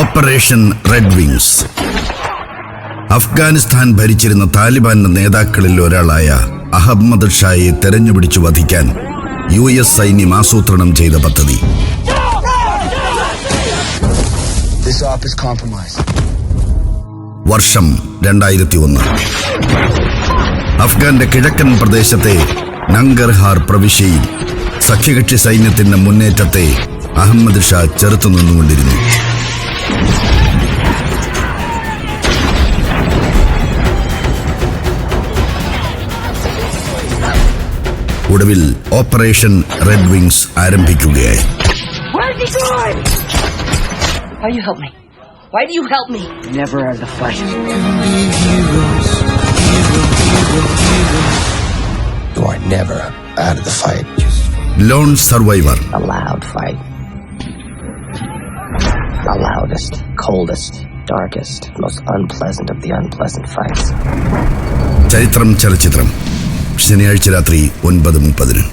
Operation red wings. Afghanistan ഭരിച്ചിരുന്ന താലിബാന്റെ നേതാക്കളിൽ ഒരാളായ അഹമ്മദ് ഷായെ തെരഞ്ഞുപിടിച്ചു വധിക്കാൻ യു എസ് സൈന്യം ആസൂത്രണം ചെയ്ത പദ്ധതി. വർഷം രണ്ടായിരത്തി ഒന്ന് അഫ്ഗാന്റെ കിഴക്കൻ പ്രദേശത്തെ നങ്കർഹാർ പ്രവിശ്യയിൽ സഖ്യകക്ഷി സൈന്യത്തിന്റെ മുന്നേറ്റത്തെ അഹമ്മദ് ഷാ ചെറുത്തു ഒടുവിൽ operation red wings ആരംഭിക്കുകയായി Where's he going? Why you help me? Why do you help me? Never out of the fight. You are never out of the fight. Lone Survivor A loud fight. The loudest, coldest, darkest, most unpleasant of the unpleasant fights. ചരിത്രം ചലച്ചിത്രം ശനിയാഴ്ച രാത്രി ഒൻപത് മുപ്പതിന്.